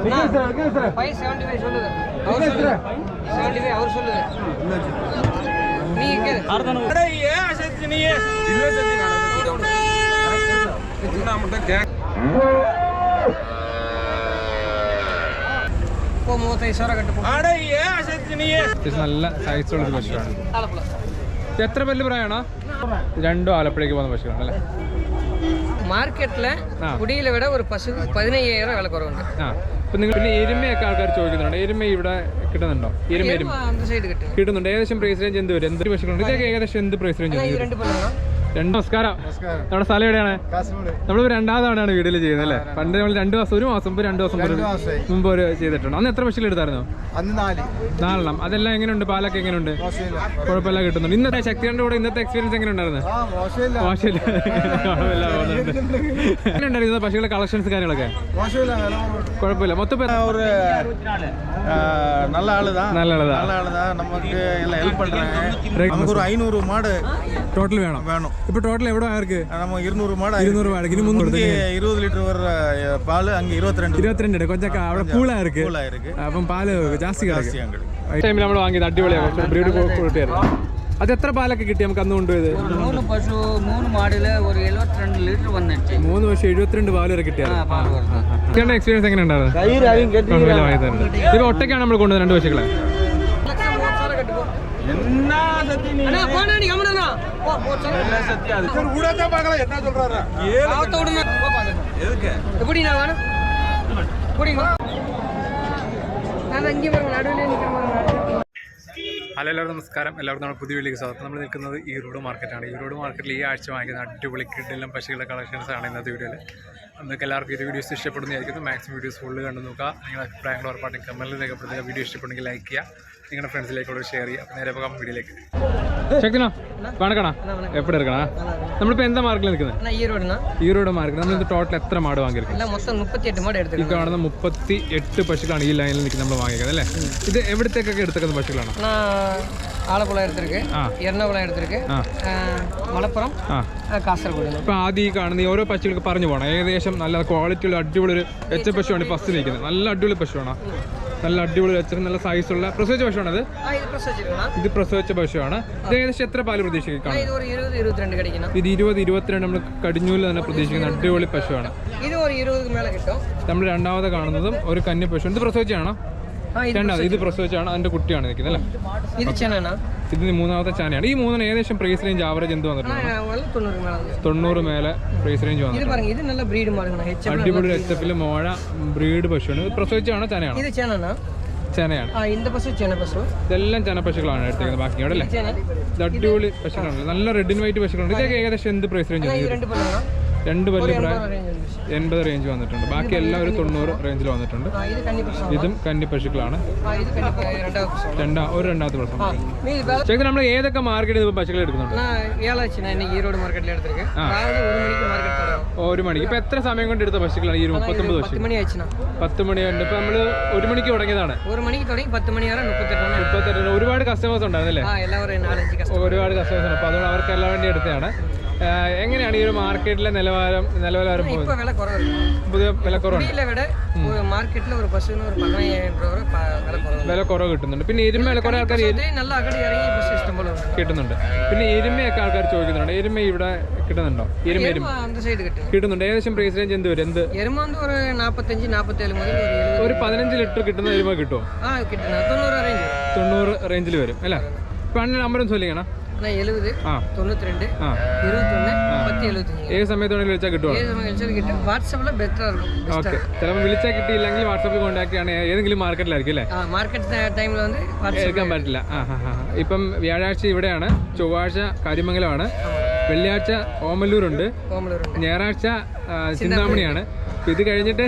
Five seventy five சொல்லுது அவர் சொல்லுது seventy five அவர் சொல்லுது നല്ല സൈസുള്ള ഒരു പശുവാണ് എത്ര പല്ല് പ്രായമാണോ രണ്ടും ആലപ്പുഴയ്ക്ക് പോകുന്ന പശുവാണ് അല്ലേ മാർക്കറ്റിലെ കുടിയിലെ വിട ഒരു പശു പതിനയ്യായിരം വില കുറവുണ്ട് ആ ഇപ്പൊ നിങ്ങൾ പിന്നെ എരുമയൊക്കെ ആൾക്കാർ ചോദിക്കുന്നുണ്ട്. എരുമ ഇവിടെ കിട്ടുന്നുണ്ടോ? എരുമ എരുമ കിട്ടുന്നുണ്ട്. ഏകദേശം പ്രൈസ് റേഞ്ച് എന്ത് വരും? എന്തൊരു പശുക്കളുണ്ട് ഇതൊക്കെ ഏകദേശം എന്ത് പ്രൈസ് റേഞ്ച് ഈ രണ്ട് പെണ്ണുങ്ങളാ രണ്ട് നമസ്കാരം നമ്മുടെ സ്ഥലം എവിടെയാണ് നമ്മൾ രണ്ടാം തവണയാണ് വീട്ടിൽ ചെയ്യുന്നത് അല്ലേ പണ്ട് നമ്മൾ രണ്ട് മാസം ഒരു മാസം മുമ്പ് രണ്ട് ദിവസം മുമ്പ് മുമ്പ് ഒരു ചെയ്തിട്ടുണ്ട് അന്ന് എത്ര പശുക്കൾ എടുത്തായിരുന്നു അന്ന് നാല് നാലെണ്ണം അതെല്ലാം എങ്ങനെയുണ്ട് പാലൊക്കെ എങ്ങനെയുണ്ട് മോശമില്ല കുഴപ്പമില്ല കിട്ടുന്നുണ്ട് ഇന്നത്തെ ശക്തിയുടെ കൂടെ ഇന്നത്തെ എക്സ്പീരിയൻസ് എങ്ങനെ ഉണ്ടായിരുന്നു ആ മോശമില്ല മോശമില്ല കുഴപ്പമില്ല പോകുന്നുണ്ട് എങ്ങനെയുണ്ടായിരുന്നു ഇന്നത്തെ പശുക്കളുടെ കളക്ഷൻസ് കാര്യങ്ങളൊക്കെ മോശമില്ല വില കുറവ്. കുഴപ്പമില്ല മൊത്തം പേര് ஒரு ஆ, நல்ல ஆளு தான் നല്ലതാ நல்ல ஆளு தான் நமக்கு எல்லாம் ஹெல்ப் பண்றாங்க நமக்கு ஒரு ஐநூறு மாடு ടോട്ടൽ വേണം வேணும் இப்போ டோட்டல் எவ்வளோ ஆயிருக்கு நம்ம இருநூறு மாடு இருநூறு மாடு இனி முந்நூறு இருபது லிட்டர் வர பால் அங்கே இருபத்தி ரெண்டு இருபத்தி ரெண்டு கொஞ்சம் அவ்வளோ கூலாக இருக்கு கூலாக இருக்கு അപ്പം പാൽ ജാസ്തി കിടക്കും. ടൈമിൽ നമ്മൾ വാങ്ങിയത് അടിപൊളിയാണ്. ബ്രീഡ് കൊടുത്തായിരുന്നു അത് എത്ര പാലൊക്കെ കിട്ടി നമുക്ക് അന്ന് കൊണ്ടുപോയത് മൂന്ന് പശു മൂന്ന് മാടിൽ ഒരു എഴുപത്തിരണ്ട് ലിറ്റർ വന്നിട്ട്. മൂന്ന് പശു എഴുപത്തിരണ്ട് പാൽ വരെ കിട്ടിയാണ് എക്സ്പീരിയൻസ് എങ്ങനെ ഉണ്ടായിരുന്നു ഒറ്റയ്ക്കാണ് നമ്മൾ കൊണ്ടുവന്നത് രണ്ട് പശുക്കളെ? அண்ணா, போண்ணா, நீ கம்முனுண்ணா. போ, போ, சொல்லு. ஆவத்த விடுண்ணா. போ, பாத்துக்கலாம். எப்படிண்ணா வேணும்? எப்படிங்க? நான் இங்கே பாருங்க, நடுவுலயே நிக்கிறேன் பாருங்க, நடுவுல. ഹലോ എല്ലാവർക്കും നമസ്കാരം എല്ലാവർക്കും നമ്മുടെ പുതിയ വീട്ടിലേക്ക് സ്വാഗതം നമ്മൾ നിൽക്കുന്നത് ഈറോഡ് മാർക്കറ്റാണ് ഈറോഡ് മാർക്കറ്റിൽ ഈ ആഴ്ച വാങ്ങിക്കുന്ന അടിപൊളി കിഡിലും പശുക്കളുടെ കളക്ഷൻസ് ആണ് ഇന്നത്തെ വീഡിയോയിൽ നിങ്ങൾക്ക് എല്ലാവർക്കും ഈ വീഡിയോസ് ഇഷ്ടപ്പെടുന്നതായിരിക്കും മാക്സിമം വീഡിയോസ് ഫുള്ള് കണ്ടു നോക്കുക നിങ്ങളുടെ അഭിപ്രായങ്ങൾ ഉറപ്പായിട്ടും കമൻറ്റിൽ രേഖപ്പെടുത്തുക വീഡിയോ ഇഷ്ടപ്പെടുമെങ്കിൽ ലൈക്ക് ചെയ്യുക നിങ്ങളുടെ ഫ്രണ്ട്സിലേക്കൂടെ ഷെയർ ചെയ്യുക അപ്പോൾ നേരെ പോകാം വീഡിയോയിലേക്ക് ശക്തിനോ വണക്കണ എപ്പോഴും എടുക്കണ നമ്മളിപ്പോൾ എന്താ മാർക്കിൽ നിൽക്കുന്നത് அண்ணா, ஈரோடுண்ணா ഈറോഡ് മാർക്കറ്റ് നമ്മളിത് ടോട്ടൽ എത്ര മാട് വാങ്ങിയിരിക്കും எல்லாம் மொத்தம் முப்பத்தி எட்டு மாடு ഈ எடுத்துக்கலாம் കാണുന്ന മുപ്പത്തി എട്ട് പശുക്കളാണ് ഈ ലൈനിൽ നിൽക്കുന്നത് നമ്മൾ വാങ്ങിയത് അല്ലേ ഇത് എവിടത്തേക്കൊക്കെ എടുത്തേക്കുന്ന പശുക്കളാണ് நான் ஆலப்புழா எடுத்திருக்கு ആ எர்ணாகுளம் எடுத்திருக்கு ആ அஹ், மலப்புரம் ആ அஹ், കാസർഗോഡ് ഇപ്പൊ ആദ്യം ഈ കാണുന്ന ഈ ഓരോ പശുക്കൾക്ക് പറഞ്ഞു പോകണം ഏകദേശം നല്ല ക്വാളിറ്റിയുള്ള അടിപൊളി ഒരു എച്ച പശുവാണ് ഫസ്റ്റ് നിൽക്കുന്നത് നല്ല അടിപൊളി പശുവാണ് നല്ല അടിപൊളി വെച്ചിട്ട് നല്ല സൈസുള്ള പ്രസവിച്ച പശുവാണ് അത്. ഇത് പ്രസവിച്ച പശുവാണ്. ഇത് ഏകദേശം എത്ര പാൽ പ്രതീക്ഷിക്കാം? ഇത് ഇരുപത് ഇരുപത്തിരണ്ട് നമ്മൾ കടിഞ്ഞൂൽ തന്നെ പ്രതീക്ഷിക്കുന്ന അടിപൊളി പശുവാണ്. നമ്മൾ രണ്ടാമത് കാണുന്നതും ഒരു കന്നി പശു ഇത് പ്രസവിച്ചാണോ ചെണ്ട ഇത് പ്രസവിച്ചാണ് അതിന്റെ കുട്ടിയാണ് നിൽക്കുന്നത് അല്ലേ? ഇത് ചെണ്ണ ഇത് മൂന്നാമത്തെ ചാനയാണ് ഈ മൂന്നിന് ഏകദേശം പ്രൈസ് റേഞ്ച് ആവറേജ് എന്ത് വന്നിട്ടുണ്ട്? തൊണ്ണൂറ് മേലെ പ്രൈസ് റേഞ്ച് വന്നിട്ടുണ്ട്. അടിപൊളി എച്ച് എഫിൽ മോഴ ബ്രീഡ് പശുവാണ്. ഇത് പ്രസവിച്ചാണ് ചനയാണ് ചെനയാണ് ഇതെല്ലാം ചെന പശുക്കളാണ് എടുത്തേക്കുന്നത്. ബാക്കി അവിടെ അല്ലേ? അടിപൊളി പശുക്കളാണ്. നല്ല റെഡ് ആൻഡ് വൈറ്റ് പശുക്കളുണ്ട്. ഇതൊക്കെ ഏകദേശം എന്ത് പ്രൈസ് റേഞ്ച് രണ്ട് വലിയ പ്രായം എൺപത് റേഞ്ച് വന്നിട്ടുണ്ട്. ബാക്കി എല്ലാം ഒരു തൊണ്ണൂറ് റേഞ്ചിൽ വന്നിട്ടുണ്ട്. ഇതും കന്നി പശുക്കളാണ്. രണ്ടാ ഒരു രണ്ടാമത്തെ പ്രശ്നം ചേച്ചി നമ്മൾ ഏതൊക്കെ മാർക്കറ്റിൽ ഇപ്പോൾ പശുക്കളെ എടുക്കുന്നുണ്ട്? ഒരു മണിക്ക് ഇപ്പൊ എത്ര സമയം കൊണ്ട് എടുത്ത പശുക്കളാണ് ഈ മുപ്പത്തൊമ്പത് പശു പത്ത് മണി ഉണ്ട് ഇപ്പൊ നമ്മൾ ഒരു മണിക്ക് തുടങ്ങിയതാണ്. ഒരു മുപ്പത്തെട്ട് ഒരുപാട് കസ്റ്റമേഴ്സ് ഉണ്ടായിരുന്നല്ലേ? ഒരുപാട് കസ്റ്റമേഴ്സ് ഉണ്ട്. അപ്പൊ അതുകൊണ്ട് അവർക്ക് എല്ലാം വേണ്ടി എടുത്തതാണ്. എങ്ങനെയാണ് ഈ ഒരു മാർക്കറ്റിലെ നിലവാരം നിലവാരം இப்போ விலை குறவு இருக்கு പുതിയ വിലക്കുറവുണ്ട് குடியில விட ஒரு மார்க்கெட்ல ஒரு பசுன்னு ஒரு பதினாயிரம் ரூபா வரை ப- விலை குறவு വില കുറവ് കിട്ടുന്നുണ്ട് പിന്നെ എരുമ കുറെ ആൾക്കാർ എ- இதுலயும் நல்ல அகடி இறங்கி பஸ் இஷ்டம் போல உண்டு കിട്ടുന്നുണ്ട് പിന്നെ എരുമയൊക്കെ ആൾക്കാർ ചോദിക്കുന്നുണ്ട് എരുമ ഇവിടെ കിട്ടുന്നുണ്ടോ എരുമ എരുമ எருமை அந்த சைடு கட்டு കിട്ടുന്നുണ്ട് ഏകദേശം പ്രൈസ് റേഞ്ച് എന്ത് വരും എന്ത് எருமை வந்து ஒரு நாற்பத்தஞ்சு நாற்பத்தேழு முதல் ஒரு எழுபது ഒരു പതിനഞ്ച് ലിറ്റർ കിട്ടുന്ന എരുമ കിട്ടുമോ ஆ கிட்டண்ணா தொண்ணூறு ரேஞ்சு തൊണ്ണൂറ് റേഞ്ചിൽ വരും അല്ലേ ഇപ്പം അണ്ണൻ നമ്പറും ചൊല്ലിക്കണം அண்ணா எழுபது ആ தொண்ணூத்தி ரெண்டு ആ இருபத்தொன்னு பத்து எழுபத்தஞ்சு ഏത് സമയത്ത് വേണമെങ്കിലും വിളിച്ചാൽ കിട്ടുമോ ஏழு கழிச்சல் கிட்ட வாட்ஸ்அப்ல பெட்டரா இருக்கும் ഓക്കെ ചിലപ്പോൾ വിളിച്ചാൽ കിട്ടിയില്ലെങ്കിൽ വാട്സാപ്പിൽ കോൺടാക്ട് ആണ് ഏതെങ്കിലും മാർക്കറ്റിലായിരിക്കും അല്ലേ ஆ மார்க்கெட் டைம்ல வந்து வாட்ஸ்அப் എടുക്കാൻ പറ്റില്ല ആ ഹാ ഹാ ഇപ്പം വ്യാഴാഴ്ച ഇവിടെയാണ് ചൊവ്വാഴ്ച കരിമംഗലമാണ് വെള്ളിയാഴ്ച ഓമല്ലൂരുണ്ട് கோமலூர் உண்டு ഞായറാഴ്ച ആ, ചിന്താമണിയാണ് അപ്പൊ ഇത് കഴിഞ്ഞിട്ട്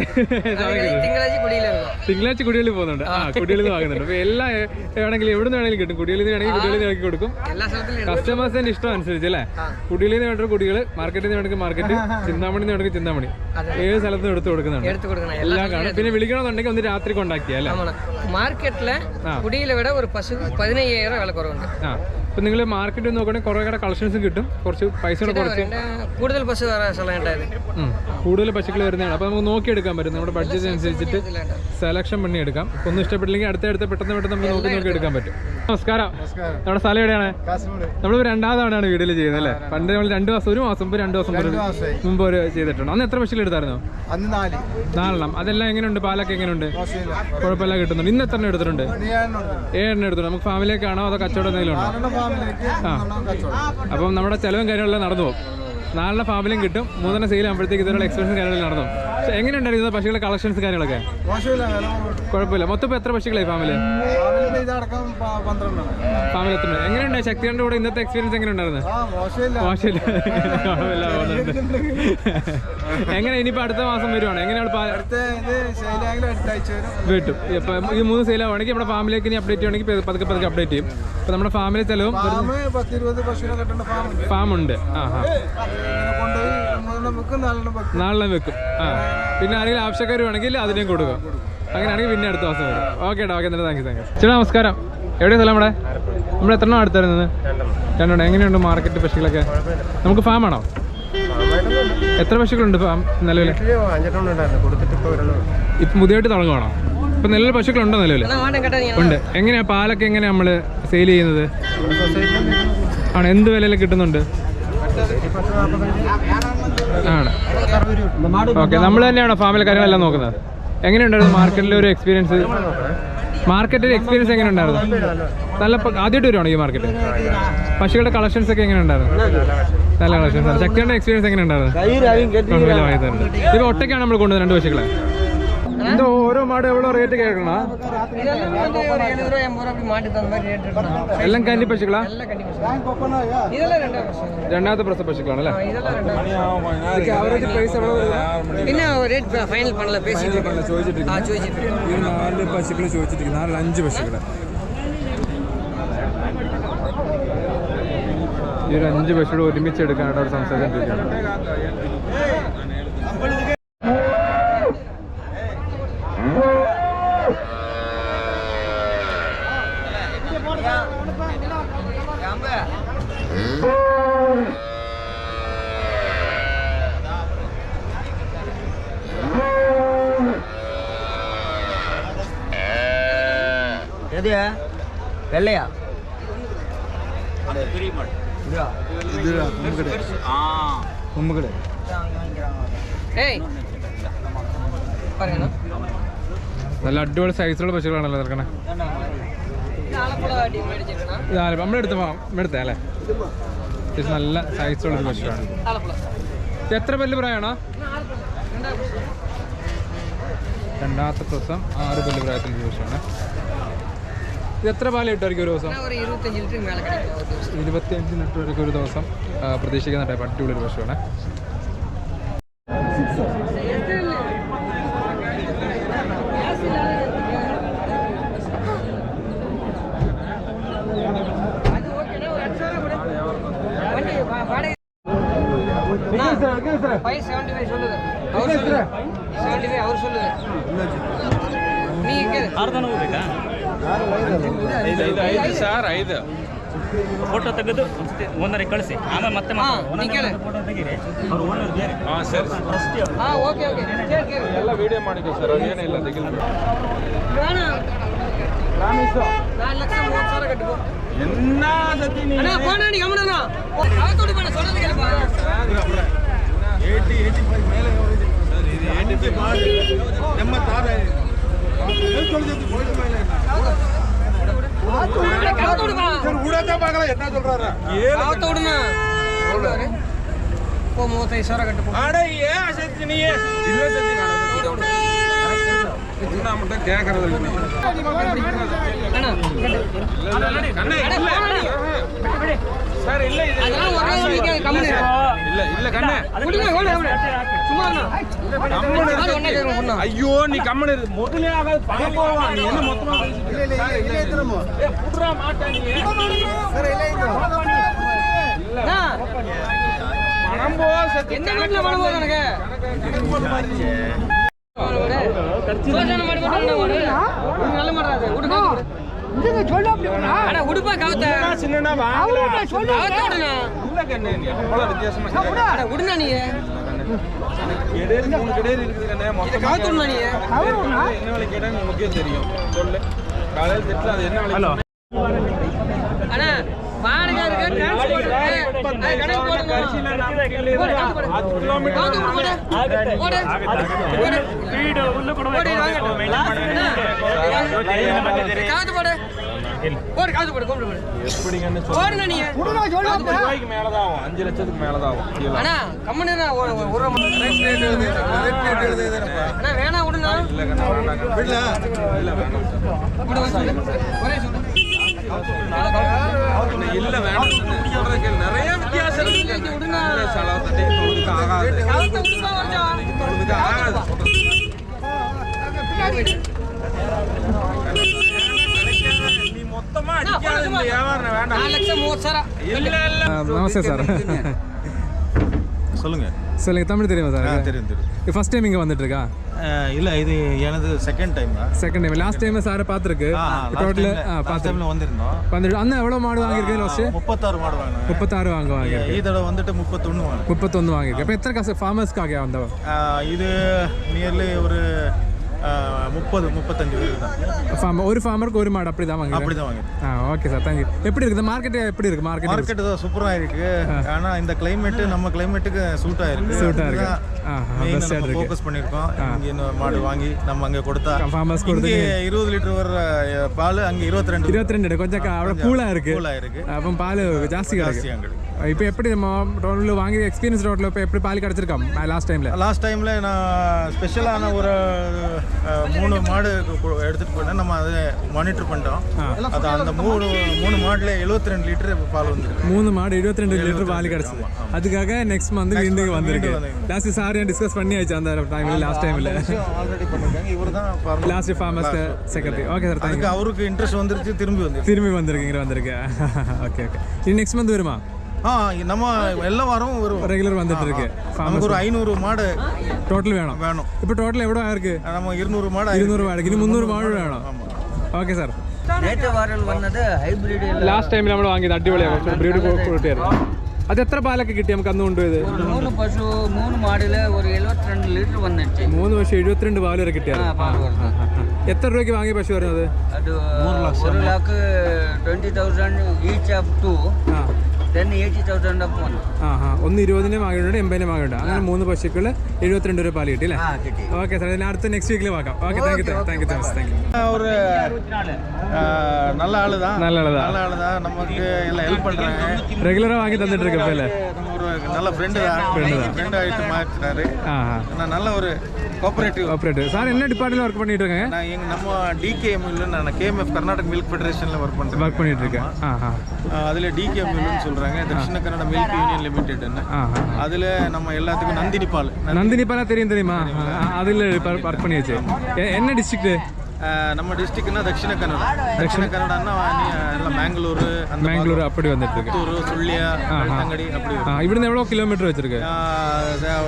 തിങ്കളാഴ്ച കുടികളിൽ പോകുന്നുണ്ട്. ആ കുടികളിൽ നിന്ന് വാങ്ങുന്നുണ്ട്. അപ്പൊ എല്ലാ വേണമെങ്കിലും എവിടെ നിന്ന് കിട്ടും. കുടികളിൽ നിന്ന് വേണമെങ്കിൽ കുടികളിൽ നിന്ന് കൊടുക്കും. കസ്റ്റമേഴ്സിന്റെ ഇഷ്ടം അനുസരിച്ച് അല്ലെ? കുടികളിൽ നിന്ന് വേണ്ട കുടികൾ മാർക്കറ്റിൽ നിന്ന് വേണമെങ്കിൽ മാർക്കറ്റ് ചിന്താമണി നിന്ന് വേണമെങ്കിൽ ചിന്താമണി. ഏത് സ്ഥലത്ത് നിന്ന് എടുത്തു കൊടുക്കുന്നുണ്ട് എല്ലാം കാണും. പിന്നെ വിളിക്കണമെന്നുണ്ടെങ്കിൽ ഒന്ന് രാത്രി കൊണ്ടാക്കിയ ചെയ്യാം മാർക്കറ്റിലെ കുടിയിലെ വിട ഒരു പശു പതിനയ്യായിരം വില കുറവുണ്ട്. ആ. ഇപ്പൊ നിങ്ങൾ മാർക്കറ്റ് നോക്കുകയാണെങ്കിൽ കുറെ കൂടെ കളക്ഷൻസും കിട്ടും. കുറച്ച് പൈസ കൂടുതൽ പശു കൂടുതൽ പശുക്കൾ വരുന്നതാണ്. അപ്പൊ നമുക്ക് നോക്കിയെടുക്കാൻ പറ്റും. നമ്മുടെ ബഡ്ജറ്റ് അനുസരിച്ചിട്ട് സെലക്ഷൻ പണിയെടുക്കാം ഒന്നും ഇഷ്ടപ്പെട്ടില്ലെങ്കിൽ അടുത്ത അടുത്ത പെട്ടെന്ന് പെട്ടെന്ന് നമുക്ക് നോക്കി നോക്കി എടുക്കാൻ പറ്റും. നമസ്കാരം. നമ്മുടെ സ്ഥലം എവിടെയാണ്? നമ്മൾ രണ്ടാം തവണയാണ് വീട്ടിൽ ചെയ്യുന്നത് അല്ലേ? പണ്ട് നമ്മൾ രണ്ട് മാസം ഒരു മാസം രണ്ട് മാസം മുമ്പ് ഒരു ചെയ്തിട്ടുണ്ട്. അന്ന് എത്ര പക്ഷികൾ എടുത്തായിരുന്നു? നാലെണ്ണം. അതെല്ലാം എങ്ങനെയുണ്ട്? പാലൊക്കെ എങ്ങനെയുണ്ട്? കുഴപ്പമില്ല കിട്ടുന്നുണ്ട്. ഇന്ന് എത്ര എടുത്തിട്ടുണ്ട്? ഏഴെണ്ണം എടുത്തിട്ടുണ്ട്. നമുക്ക് ഫാമിലിയൊക്കെയാണോ അതോ കച്ചവടം എന്തെങ്കിലും ഉണ്ടോ? ആ. അപ്പം നമ്മുടെ ചിലവും കാര്യങ്ങളെല്ലാം നടന്നു പോകും. നാലെണ്ണം ഫാമിലിയും കിട്ടും. മൂന്നെണ്ണം സെയിൽ ആകുമ്പോഴത്തേക്ക് ഇതൊരു എക്സ്പ്രഷൻ കാര്യങ്ങളെല്ലാം നടന്നു എങ്ങനെയുണ്ടായിരുന്നു പക്ഷികളുടെ കളക്ഷൻസ് കാര്യങ്ങളൊക്കെ? കുഴപ്പമില്ല. മൊത്തം എത്ര പശുക്കളായി ഫാമിലി? ഫാമിലി എത്ര എങ്ങനെയുണ്ടായി ശക്തിയുടെ കൂടെ ഇന്നത്തെ എക്സ്പീരിയൻസ് എങ്ങനെ ഉണ്ടായിരുന്നു ആ മോശമില്ല. എങ്ങനെ ഇനിയിപ്പോ അടുത്ത മാസം വരുവാണ്? എങ്ങനെയാണ് വീട്ടും. ഇപ്പൊ ഈ മൂന്ന് സെയിൽ ആവുകയാണെങ്കിൽ നമ്മുടെ ഫാമിലേക്ക് ഇനി അപ്ഡേറ്റ് ചെയ്യണമെങ്കിൽ പതുക്കെ പതുക്കെ അപ്ഡേറ്റ് ചെയ്യും. അപ്പൊ നമ്മുടെ ഫാമിലി ചെലവും ഫാം ഉണ്ട് ആ നാളെ വെക്കും. ആ. പിന്നെ ആരെങ്കിലും ആവശ്യക്കാർ വേണമെങ്കിൽ അതിനെയും കൊടുക്കും. അങ്ങനെയാണെങ്കിൽ പിന്നെ അടുത്ത ദിവസം വരും. ഓക്കെ ഡാ ഓക്കെ എന്നാലും താങ്ക് യു താങ്ക് യു ചേട്ടാ നമസ്കാരം. എവിടെയാ സ്ഥലം അവിടെ? നമ്മൾ എത്ര എണ്ണം അടുത്തായിരുന്നത് രണ്ടെണ്ണം. എങ്ങനെയുണ്ട് മാർക്കറ്റ് പശുക്കളൊക്കെ? നമുക്ക് ഫാമാണോ എത്ര പശുക്കളുണ്ട് ഫാം നിലവിൽ? ഇപ്പം പുതിയതായിട്ട് തുടങ്ങുവാണോ? ഇപ്പം നിലവിൽ പശുക്കളുണ്ടോ നിലവിൽ? ഉണ്ട്. എങ്ങനെയാ പാലൊക്കെ എങ്ങനെയാ നമ്മൾ സെയിൽ ചെയ്യുന്നത്? ആണോ. എന്ത് വിലയിൽ കിട്ടുന്നുണ്ട്? ആണ്. ഓക്കെ നമ്മൾ തന്നെയാണ് ഫാമിലെ കാര്യങ്ങളെല്ലാം നോക്കുന്നത്? എങ്ങനെയുണ്ടായിരുന്നു മാർക്കറ്റിലെ ഒരു എക്സ്പീരിയൻസ് മാർക്കറ്റിൽ എക്സ്പീരിയൻസ് എങ്ങനെ ഉണ്ടായിരുന്നു നല്ല ആദ്യമായിട്ട് വരുവാണോ ഈ മാർക്കറ്റ് പശുക്കളുടെ കളക്ഷൻസ് ഒക്കെ എങ്ങനെ ഉണ്ടായിരുന്നു നല്ല കളക്ഷൻസ് ശക്തിയുടെ എക്സ്പീരിയൻസ് എങ്ങനെ ഉണ്ടായിരുന്നു ഇപ്പൊ ഒറ്റയ്ക്കാണ് നമ്മൾ കൊണ്ടുവന്നത് രണ്ട് പശുക്കളെ? இந்த ഓരോ மாடு எவ்வளோ ரேட்டு கேட்கணும் இதெல்லாம் வந்து ஒரு எழுபது ரூபா எண்பது ரூபா அப்படி மாட்டுக்கு தகுந்த மாதிரி ரேட் இருக்கணும் எல்லாம் கண்டி பச்சுக்கலாம் ரெண்டாவது பிரச பச்சுக்கலாம்ல இதெல்லாம் ரேட் ஃபைனல் பண்ணல பேசிட்டு இருக்கோம் ചോദിച്ചിട്ട് ആ ചോദിച്ചിട്ട് നാല് പശുക്കൾ ചോദിച്ചിട്ടിരിക്കുന്നു. നാല് അഞ്ച് പശുക്കൾ ഈ ഒരു അഞ്ച് പശുക്കൾ ഒരുമിച്ച് അവർ സംസാരിച്ചിരിക്കുകയാണ് எது வெள்ளையா ഏയ് പറയണോ നല്ല അടിപൊളി സൈസുള്ള പശുക്കളാണല്ലോ നിൽക്കണേ നല്ല സൈസുള്ളൊരു പശുവാണ് എത്ര പല്ല് പ്രായമാണോ? രണ്ടാമത്തെ ദിവസം ആറ് പല്ല് പ്രായത്തിന്റെ പശുവാണ് ഇത് എത്ര പാൽ കിട്ടുമായിരിക്കും ഒരു ദിവസം? ഇരുപത്തിയഞ്ച് ലിറ്റർ വരെയൊക്കെ ഒരു ദിവസം പ്രതീക്ഷിക്കുന്ന ടൈപ്പ് അടിപൊളി ഒരു പശുവാണ് ஃபைவ் செவன்டி ஃபைவ் சொல்லுது அவர் சொல்லுது செவன்டி ஃபைவ் அவர் சொல்லுது நீங்க கேளு ಸರ್ ಐದು ಫೋಟೋ ತೆಗೆದು ಓನರಿಗೆ ಕಳಿಸಿ ಆಮೇಲೆ ಮತ್ತೆ ಹಾ, ನೀ ಕೇಳು. ಫೋಟೋ ತೆಗೀರಿ ಅವ್ರು ಓನರ್ ಬೇರೆ ಹಾಂ ಸರಿ ಅಷ್ಟೇ ஆ ஓகே ஓகே சரி சரி ಎಲ್ಲ ವಿಡಿಯೋ ಮಾಡಿಕೋ ಸರ್ ಅದೇನಿಲ್ಲ ತೆಗಿಲ್ಲ வேணாம் நாலு லட்சம் மூணு ಸಾವಿರ ಕಟ್ಟಿಕೋ ಅಣ್ಣ போனா நீ கம்முனா அவத்தோடு பண்ண சொல்றது கேளுப்பா ಏಟಿ ಏಟಿ ಫೈವ್ ಮೇಲೆ ಸರ್ ಇದು ಏಟಿ ಫೈವ್ சார கட்டு அட ஏன் சத்தி நீ இல்லை சத்தி ஒன்னா மட்டும் கேட்கறது சார் இல்ல இல்ல இல்ல கண்ணு. ஐயோ நீ கம்மன் இருக்கு. பணம் போவா நீ என்ன மொத்தமா இல்ல இல்ல பணம் போ என்ன வீட்ல பணம் போகுது எனக்கு அட உடுப்பா கவுத்த. சின்னனா வாங்கல. சொல்ல கவுத்தடுங்க இல்ல கண்ணே மொத்தம் கவுத்துனா நீ. கவுத்துனா என்ன வேலை தெரியும். என்ன ஒரு காது போடு கோம்பு நீங்க மேல தான் ஆகும் லட்சத்துக்கு மேல தான் ஆகும் அண்ணா ஒரு ஒரு ரேட் ரேட் எழுது ரேட் எழுது வேணா விடுங்க இல்ல இல்ல ஒரே சொல்லு இல்ல வேணாம் நிறைய வித்தியாசம் இருக்கு நமஸ்தே சார் சொல்லுங்க. சொல்லுங்க தமிழ் தெரியுமா சார்? தெரியும் தெரியும். ஃபர்ஸ்ட் டைம் இங்கே வந்துட்டு இருக்கா அஹ், இல்ல இது எனது second time second time last time சாரை பார்த்துருக்கு. டோட்டல் டைம்ல வந்திருந்தோம். வந்துட்டு அண்ணன் எவ்வளோ மாடு வாங்கியிருக்கேன் ஃபஸ்ட்டு முப்பத்தாறு மாடு வாங்கினேன். முப்பத்தாறு வாங்க வாங்கியிருக்கேன் ಈ தடவை வந்துட்டு முப்பத்தொன்று வாங்கினேன் முப்பத்தொன்று வாங்கியிருக்கேன். இப்போ எத்தனை காசு ஃபார்மர்ஸ்க்காக வந்தவ? அஹ், இது நியர்லி ஒரு முப்பது முப்பத்தஞ்சு பேர் தான். ஃபார்மர் ஒரு ஃபார்மருக்கு ஒரு மாடு அப்படி தான் வாங்கிக்கிறேன் அப்படி தான் வாங்கினேன் ஆ ஓகே சார் தேங்க்யூ எப்படி இருக்குது? மார்க்கெட் எப்படி இருக்கு மார்க்கெட் மார்க்கெட் தான் சூப்பராக இருக்கு ஆனா இந்த கிளைமேட் நம்ம கிளைமேட்டுக்கு சூட் ஆயிருக்கு Suit ஆ இருக்கு. ஆ, ஆ, மெயின் best ஆ இருக்கு. ஃபோக்கஸ் பண்ணியிருக்கோம். இங்க இந்த மாடு வாங்கி நம்ம அங்க கொடுத்தா ஃபார்மர்ஸ் கொடுத்து இருபது லிட்டர் வர பால் அங்க இருபத்தி ரெண்டு இருபத்தி ரெண்டு கொஞ்சம் அவ்வளோ கூலாக இருக்கு கூலா இருக்கு அப்போ பால் ஜாஸ்தி ஜாஸ்தி அங்கே இப்போ எப்படி நம்ம ரோட்டில் வாங்கி எக்ஸ்பீரியன்ஸ் ரோட்டில் இப்போ எப்படி பால் கிடச்சிருக்கா? லாஸ்ட் டைமில் லாஸ்ட் டைமில் நான் ஸ்பெஷலான ஒரு மூணு மாடு எடுத்துட்டு போனேன் நம்ம அதை மானிட்டர் பண்ணிட்டோம். அது அந்த மூணு மூணு மாடுல 72 ரெண்டு லிட்டர் பால் வந்துருக்கு. மூணு மாடு இருபத்தி ரெண்டு லிட்டர் பால் கிடச்சிது. அதுக்காக நெக்ஸ்ட் மந்த் வீണ്ടുம் வந்திருக்கு. லாஸ்ட் சார் டிஸ்கஸ் பண்ணியாச்சு அந்த டைமில் லாஸ்ட் டைமில் ஆல்ரெடி பண்ணிருக்காங்க. இவர் தான் last farmers secretary okay sir thank you அவருக்கு இன்ட்ரெஸ்ட் வந்துருச்சு திரும்பி வந்து திரும்பி வந்திருக்கீங்க வந்திருக்கு. ஓகே ஓகே நெக்ஸ்ட் மந்த் வருமா? ஆ நம்ம எல்லா வாரமும் வரும் ரெகுலர் வந்துட்டு இருக்கு நமக்கு ஒரு ஐநூறு மாடு டோட்டல் வேணும் வேணும் இப்போ டோட்டல் எவ்வளோ இருக்கு நம்ம இருநூறு மாடு ഇരുന്നൂറ് വാടക ഇനി മുന്നൂറ് വാഴ വേണം ഓക്കെ സാർ നേരത്തെ വാറൽ വന്നത് ഹൈബ്രിഡ് ലാസ്റ്റ് ടൈമിൽ നമ്മൾ വാങ്ങിയത് അടിപൊളിയാണ് ബ്രീഡ് കൂട്ടിയായിരുന്നു അത് എത്ര പാലൊക്കെ കിട്ടി നമുക്ക് അന്ന് കൊണ്ടുപോയത് മൂന്ന് പശു മൂന്ന് മാടില് ഒരു എഴുപത്തിരണ്ട് ലിറ്റർ വന്നിട്ട് മൂന്ന് വർഷം എഴുപത്തിരണ്ട് പാല് വരെ കിട്ടിയായിരുന്നു പാല് വരുന്നത്. എത്ര രൂപയ്ക്ക് വാങ്ങിയ പശു വരുന്നത് അത് ഒരു lakh twenty thousand each up to ആ ദെൻ എയ്റ്റി തൗസൻഡ് അപ്പ് വന്നു ആ ആ ഒന്ന് ഇരുപതിനെ വാങ്ങിയിട്ടുണ്ട് എൺപതിനെ വാങ്ങിയിട്ടുണ്ട് അങ്ങനെ മൂന്ന് പശുക്കൾ എഴുപത്തിരണ്ട് രൂപ പാല് കിട്ടി അല്ലേ ആ കിട്ടി ഓക്കെ സാർ ഇതിന് അടുത്ത നെക്സ്റ്റ് വീക്കിൽ വാക്കാം okay thank you thank you thank you ஒரு அஹ், நல்ல ஆளு தான் நல்ல ஆளுதான். நல்ல ஆளு தான் நமக்கு எல்லாம் ஹெல்ப் பண்றாங்க ரெகுலராக வாங்கி தந்துட்டு இருக்கு இப்போ இல்லை நம்ம ஒரு நல்ல ஃப்ரெண்டு தான் ஃப்ரெண்ட் ஆகிட்டு மாற்றினாரு ஆ ஆ நான் நல்ல ஒரு கோஆபரேட்டிவ் ஆப்ரேட்டர் சார் என்ன டிபார்ட்மெண்ட்டில் ஒர்க் பண்ணிட்டு இருக்காங்க நான் எங்க நம்ம டிகேஎம் நான் கேஎம்எஃப் கர்நாடக மில்க் ஃபெடரேஷனில் ஒர்க் பண்ணுறேன் ஒர்க் பண்ணிட்டு இருக்கேன் அதில் டிகேஎம் மில்லுன்னு சொல்கிறாங்க தட்சிண கன்னட மில்க் யூனியன் லிமிடெட்னு அதில் நம்ம எல்லாத்துக்கும் நந்தினி பால் நந்தினி பாலா தெரியும் தெரியுமா அதில் ஒர்க் பண்ணியாச்சு. என்ன டிஸ்ட்ரிக்ட் நம்ம ಡಿಸ್ಟಿಕ್ನ ದಕ್ಷಿಣ ಕನ್ನಡ தட்சிண ಕನ್ನಡ ಎಲ್ಲ ಮ್ಯಾಂಗ್ಳೂರು மேங்களூர் அப்படி வந்துட்டு இருக்கு புத்தூர் ಸುಳ್ಯ ಬೆಳ್ತಂಗಡಿ அப்படி வரும். ஆ, எவ்வளோ கிலோமீட்டர் வச்சிருக்கு? ஆ,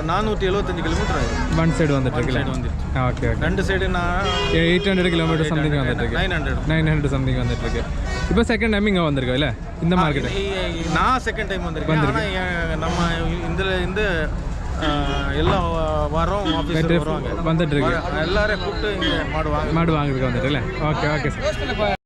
நானூற்றி எழுபத்தஞ்சு கிலோமீட்டர் ஆகும் ஒன் சைடு வந்துட்டு இருக்குல்ல? சைடு ஓகே ரெண்டு சைடு நான் எயிட் ஹண்ட்ரட் கிலோமீட்டர் சம்திங் வந்துட்டு இருக்கு nine hundred nine hundred something வந்துட்டு இருக்கு இப்போ செகண்ட் டைம் இங்கே வந்திருக்கு இல்ல? இந்த மார்க்கெட் நான் செகண்ட் டைம் வந்திருக்கேன். ஆனால் நம்ம இதில் இந்த அஹ், எல்லா வாரம் வந்துட்டு இருக்கு எல்லாரையும் கூப்பிட்டு மாடு வாங்க. மாடு வாங்குறதுக்கு வந்துட்டு இல்லை? Okay okay sir